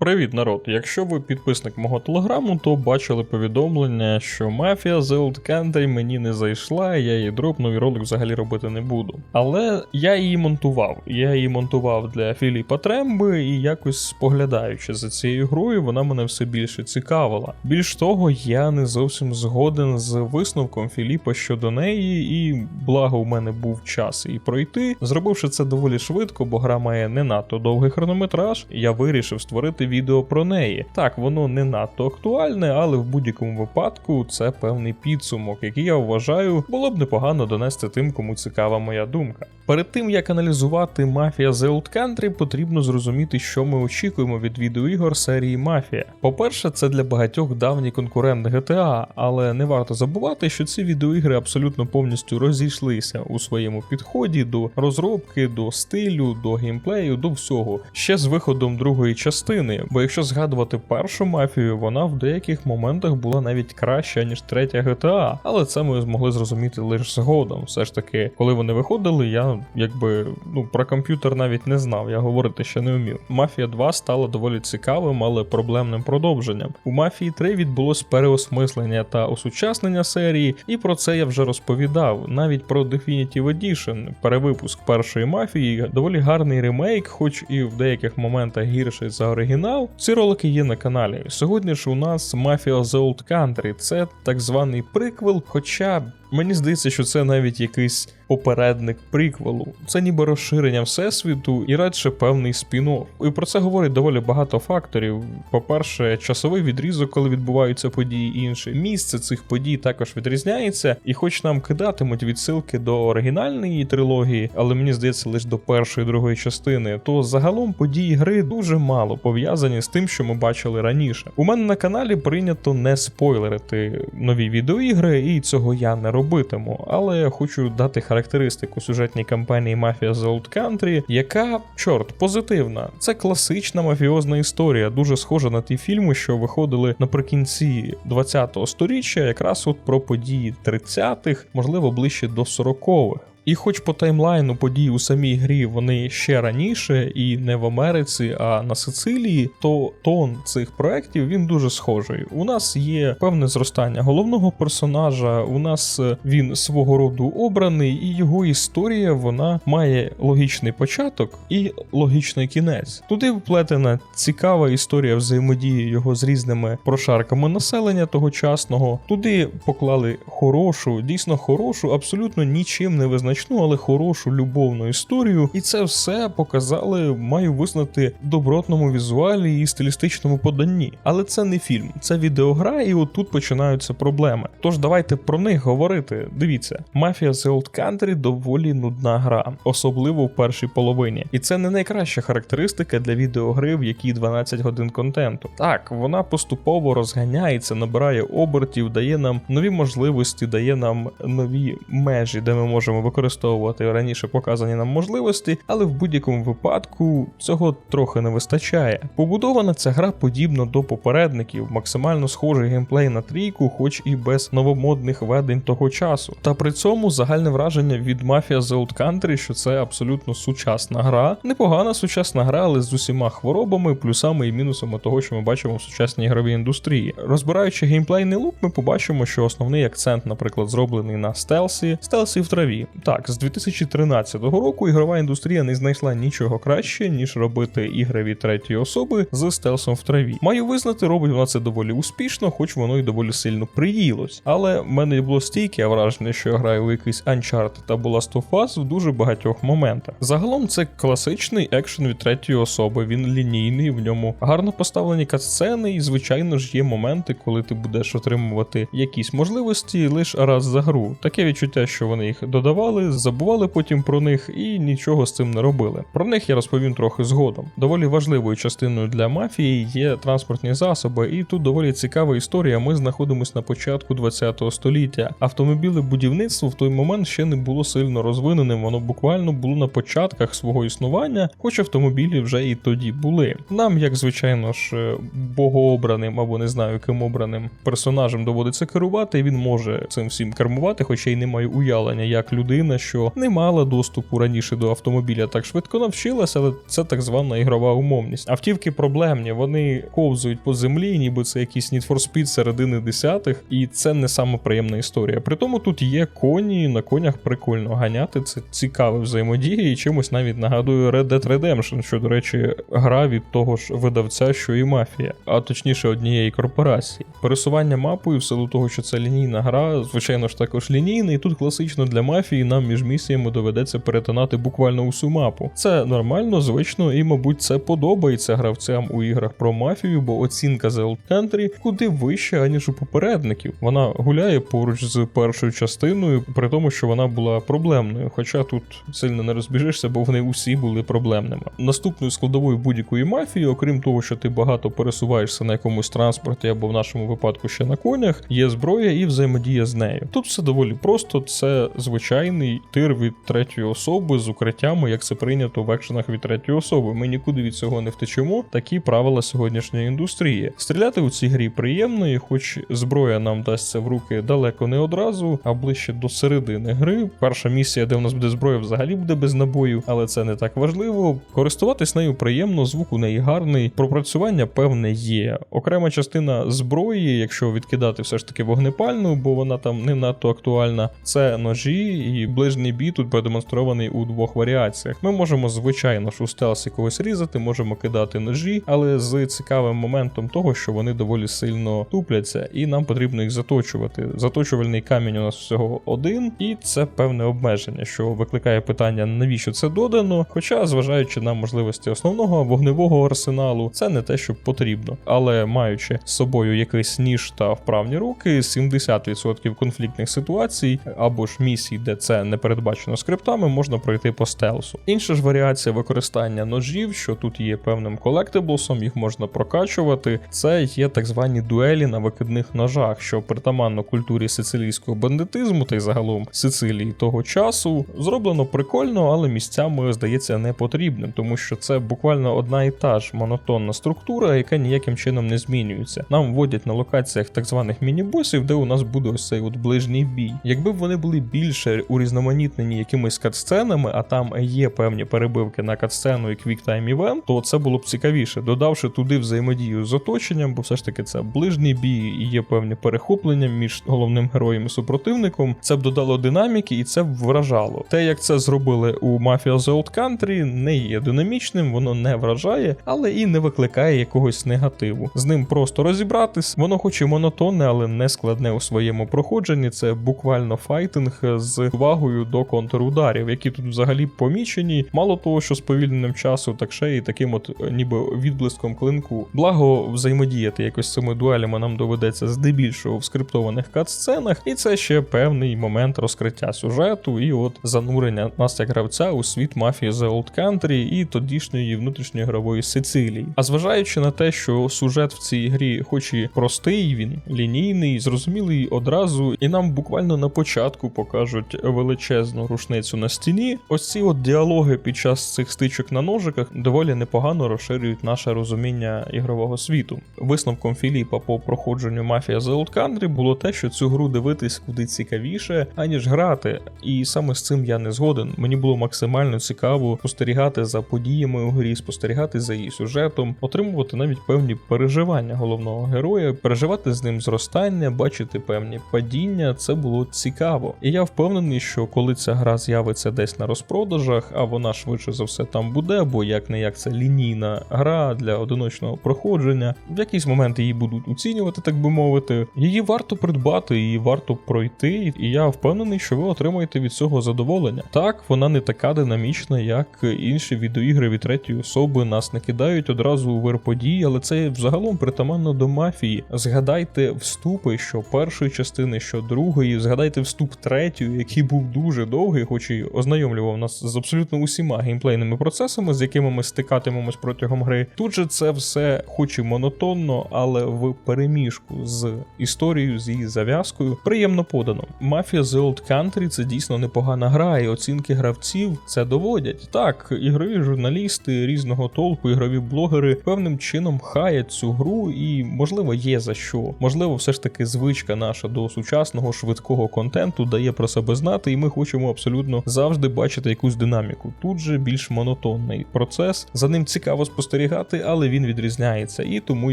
Привіт, народ! Якщо ви підписник мого телеграму, то бачили повідомлення, що мафія The Old Country мені не зайшла, я її дропнув і ролик взагалі робити не буду. Але я її монтував. Я її монтував для Філіпа Тремби, і якось споглядаючи за цією грою, вона мене все більше цікавила. Більш того, я не зовсім згоден з висновком Філіпа щодо неї, і благо у мене був час її пройти. Зробивши це доволі швидко, бо гра має не надто довгий хронометраж, я вирішив створити відео про неї. Так, воно не надто актуальне, але в будь-якому випадку це певний підсумок, який я вважаю було б непогано донести тим, кому цікава моя думка. Перед тим як аналізувати Мафія The Old Country, потрібно зрозуміти, що ми очікуємо від відеоігор серії Мафія. По-перше, це для багатьох давній конкурент GTA, але не варто забувати, що ці відеоігри абсолютно повністю розійшлися у своєму підході до розробки, до стилю, до геймплею, до всього ще з виходом другої частини. Бо якщо згадувати першу мафію, вона в деяких моментах була навіть краща ніж третя GTA, але це ми змогли зрозуміти лише згодом. Все ж таки, коли вони виходили, я якби ну про комп'ютер навіть не знав, я говорити ще не вмів. Мафія 2 стала доволі цікавим, але проблемним продовженням. У мафії 3 відбулось переосмислення та осучаснення серії, і про це я вже розповідав. Навіть про Definitive Edition, перевипуск першої мафії, доволі гарний ремейк, хоч і в деяких моментах гірший за оригінал. Ці ролики є на каналі. Сьогодні ж у нас Mafia The Old Country. Це так званий приквел, хоча мені здається, що це навіть якийсь попередник приквелу. Це ніби розширення всесвіту і радше певний спін-офф. І про це говорить доволі багато факторів. По-перше, часовий відрізок, коли відбуваються події інші. Місце цих подій також відрізняється, і хоч нам кидатимуть відсилки до оригінальної трилогії, але мені здається, лише до першої другої частини, то загалом події гри дуже мало пов'язані з тим, що ми бачили раніше. У мене на каналі прийнято не спойлерити нові відеоігри, і цього я не робитиму. Але я хочу дати характеристику сюжетній кампанії Mafia з Old Country, яка, чорт, позитивна. Це класична мафіозна історія, дуже схожа на ті фільми, що виходили наприкінці 20-го сторіччя, якраз от про події 30-х, можливо, ближче до 40-х. І хоч по таймлайну подій у самій грі вони ще раніше і не в Америці, а на Сицилії, то тон цих проєктів він дуже схожий. У нас є певне зростання головного персонажа, у нас е, він свого роду обраний, і його історія вона має логічний початок і логічний кінець. Туди вплетена цікава історія взаємодії його з різними прошарками населення тогочасного. Туди поклали хорошу, дійсно хорошу, абсолютно нічим не визначну значну, але хорошу любовну історію, і це все показали, маю визнати, добротному візуалі і стилістичному поданні. Але це не фільм, це відеогра, і отут починаються проблеми. Тож давайте про них говорити. Дивіться, Mafia The Old Country доволі нудна гра, особливо в першій половині. І це не найкраща характеристика для відеогри, в якій 12 годин контенту. Так, вона поступово розганяється, набирає обертів, дає нам нові можливості, дає нам нові межі, де ми можемо використовувати використовувати раніше показані нам можливості, але в будь-якому випадку цього трохи не вистачає. Побудована ця гра подібно до попередників, максимально схожий геймплей на трійку, хоч і без новомодних ведень того часу. Та при цьому загальне враження від Mafia The Old Country, що це абсолютно сучасна гра, непогана сучасна гра, але з усіма хворобами, плюсами і мінусами того, що ми бачимо в сучасній ігровій індустрії. Розбираючи геймплейний лук, ми побачимо, що основний акцент, наприклад, зроблений на стелсі, стелсі в траві. Так, з 2013 року ігрова індустрія не знайшла нічого краще, ніж робити ігри від третьої особи з стелсом в траві. Маю визнати, робить вона це доволі успішно, хоч воно й доволі сильно приїлось. Але в мене було стійке враження, що я граю у якийсь Uncharted та Last of Us в дуже багатьох моментах. Загалом це класичний екшен від третьої особи, він лінійний, в ньому гарно поставлені катсцени, і, звичайно ж, є моменти, коли ти будеш отримувати якісь можливості лише раз за гру. Таке відчуття, що вони їх додавали забували потім про них і нічого з цим не робили. Про них я розповім трохи згодом. Доволі важливою частиною для мафії є транспортні засоби, і тут доволі цікава історія. Ми знаходимося на початку 20 століття. Автомобіле будівництво в той момент ще не було сильно розвиненим, воно буквально було на початках свого існування, хоч автомобілі вже і тоді були. Нам, як звичайно ж, е, богообраним або не знаю ким обраним персонажем доводиться керувати, він може цим всім кермувати, хоча й не має уявлення, як людина людина, що не мала доступу раніше до автомобіля, так швидко навчилася, але це так звана ігрова умовність. Автівки проблемні, вони ковзують по землі, ніби це якийсь Need for Speed середини десятих, і це не саме приємна історія. При тому тут є коні, на конях прикольно ганяти. Це цікаве взаємодія і чимось навіть нагадує Red Dead Redemption, що, до речі, гра від того ж видавця, що і мафія, а точніше однієї корпорації. Пересування мапою, в силу того, що це лінійна гра, звичайно ж також лінійна, і тут класично для мафії нам між місіями доведеться перетинати буквально усю мапу. Це нормально, звично, і, мабуть, це подобається гравцям у іграх про мафію, бо оцінка The Old Country куди вища, аніж у попередників. Вона гуляє поруч з першою частиною, при тому, що вона була проблемною. Хоча тут сильно не розбіжишся, бо вони усі були проблемними. Наступною складовою будь-якої мафії, окрім того, що ти багато пересуваєшся на якомусь транспорті або в нашому випадку ще на конях, є зброя і взаємодія з нею. Тут все доволі просто, це звичайний тир від третьої особи з укриттями, як це прийнято в екшенах від третьої особи. Ми нікуди від цього не втечемо. Такі правила сьогоднішньої індустрії. Стріляти у цій грі приємно, і хоч зброя нам дасться в руки далеко не одразу, а ближче до середини гри. Перша місія, де у нас буде зброя, взагалі буде без набою, але це не так важливо. Користуватись нею приємно, звук у неї гарний, пропрацювання певне є. Окрема частина зброї, якщо відкидати все ж таки вогнепальну, бо вона там не надто актуальна, це ножі, і ближній бій тут продемонстрований у двох варіаціях. Ми можемо, звичайно ж, у стелсі когось різати, можемо кидати ножі, але з цікавим моментом того, що вони доволі сильно тупляться, і нам потрібно їх заточувати. Заточувальний камінь у нас всього один, і це певне обмеження, що викликає питання, навіщо це додано. Хоча, зважаючи на можливості основного вогневого арсеналу, це не те, що потрібно. Але маючи з собою якийсь ніж та вправні руки, 70% конфліктних ситуацій або ж місій, де це не передбачено скриптами, можна пройти по стелсу. Інша ж варіація використання ножів, що тут є певним колектиблсом, їх можна прокачувати. Це є так звані дуелі на викидних ножах, що притаманно культурі сицилійського бандитизму та й загалом Сицилії того часу. Зроблено прикольно, але місцями здається не потрібним, тому що це буквально одна і та ж монотонна структура, яка ніяким чином не змінюється. Нам вводять на локаціях так званих міні-босів, де у нас буде ось цей от ближній бій. Якби вони були більше урізноманітнені якимись катсценами, а там є певні перебивки на катсцену і квіктайм івент, то це було б цікавіше, додавши туди взаємодію з оточенням, бо все ж таки це ближній бій і є певні перехоплення між головним героєм і супротивником. Це б додало динаміки і це б вражало. Те, як це зробили у Mafia The Old Country, не є динамічним, воно не вражає, але і не викликає якогось негативу. З ним просто розібратись, воно хоч і монотонне, але не складне у своєму проходженні. Це буквально файтинг з увагою до контрударів, які тут взагалі помічені. Мало того, що сповільненням часу, так ще і таким от е, ніби відблиском клинку. Благо взаємодіяти якось з цими дуелями нам доведеться здебільшого в скриптованих кат-сценах, і це ще певний момент розкриття сюжету і от занурення нас як гравця у світ мафії The Old Country і тодішньої внутрішньоігрової Сицилії. А зважаючи на те, що сюжет в цій грі, хоч і простий, він лінійний, зрозумілий одразу, і нам буквально на початку покажуть величезну рушницю на стіні. Ось ці от діалоги під час цих стичок на ножиках доволі непогано розширюють наше розуміння ігрового світу. Висновком Філіпа по проходженню Mafia The Old Country було те, що цю гру дивитись куди цікавіше, аніж грати. І саме з цим я не згоден. Мені було максимально цікаво спостерігати за подіями у грі, спостерігати за її сюжетом, отримувати навіть певні переживання головного героя, переживати з ним зростання, бачити певні падіння. Це було цікаво. І я впевнений, що коли ця гра з'явиться десь на розпродажах, а вона швидше за все там буде, бо як не як це лінійна гра для одиночного проходження. В якийсь момент її будуть оцінювати, так би мовити. Її варто придбати, її варто пройти, і я впевнений, що ви отримаєте від цього задоволення. Так, вона не така динамічна, як інші відеоігри від третьої особи. Нас не кидають одразу у вир подій, але це взагалом притаманно до мафії. Згадайте вступи, що першої частини, що другої, згадайте вступ третьої, який був дуже довгий, хоч і ознайомлював нас з абсолютно усіма геймплейними процесами, з якими ми стикатимемось протягом гри. Тут же це все, хоч і монотонно, але в переміжку з історією, з її зав'язкою, приємно подано. Mafia The Old Country це дійсно непогана гра, і оцінки гравців це доводять. Так, ігрові журналісти різного толку, ігрові блогери певним чином хаять цю гру, і можливо є за що. Можливо, все ж таки звичка наша до сучасного швидкого контенту дає про себе знати, і ми хочемо абсолютно завжди бачити якусь динаміку. Тут же більш монотонний процес. За ним цікаво спостерігати, але він відрізняється, і тому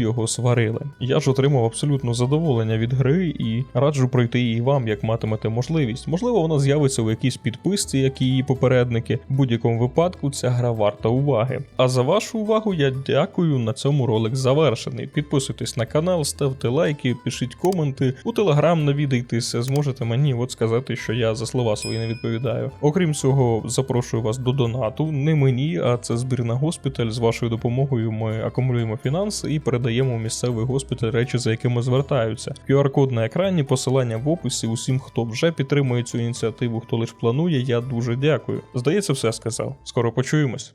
його сварили. Я ж отримав абсолютно задоволення від гри і раджу пройти її вам, як матимете можливість. Можливо, вона з'явиться у якійсь підписці, як і її попередники. В будь-якому випадку ця гра варта уваги. А за вашу увагу я дякую. На цьому ролик завершений. Підписуйтесь на канал, ставте лайки, пишіть коменти. У телеграм навідайтеся, зможете мені от сказати, що я за слова свої не відповідаю. Окрім цього, запрошую вас до донату. Не мені, а це збір на госпіталь. З вашою допомогою ми акумулюємо фінанси і передаємо у місцевий госпіталь речі, за якими звертаються. QR-код на екрані, посилання в описі. Усім, хто вже підтримує цю ініціативу, хто лише планує, я дуже дякую. Здається, все сказав. Скоро почуємось.